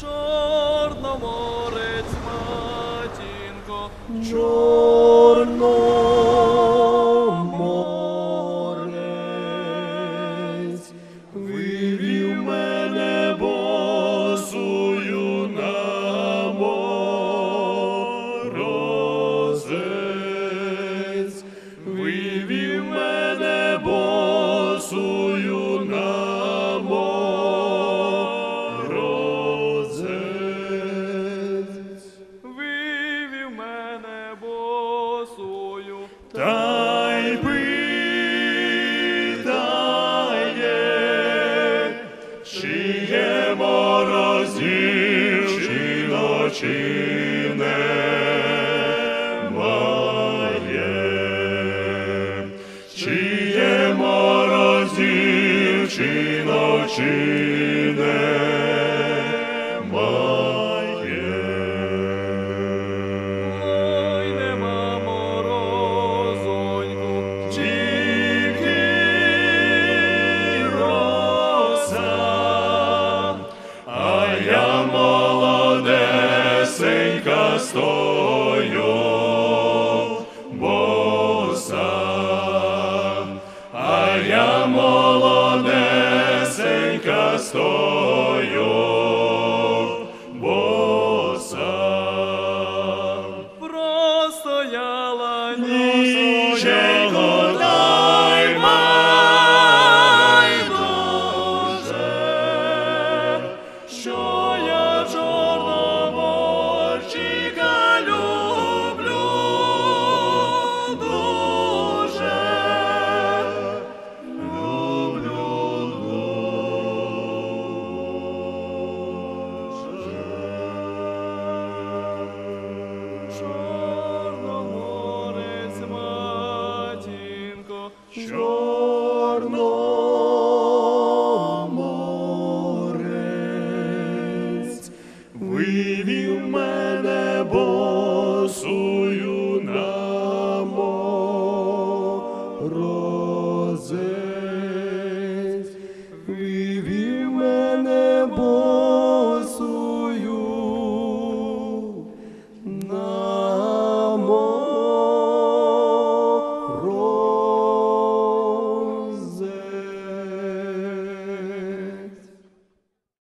Чорноморець, матінко, Чорноморець, мене. Та й питає, чи є морозів, чи ночі немає, чи є морозів, чи ночі молодесенька стою, боса, а я молодесенька стою, боса. простояла Нічого Чорноморець, вивів мене босую на морози.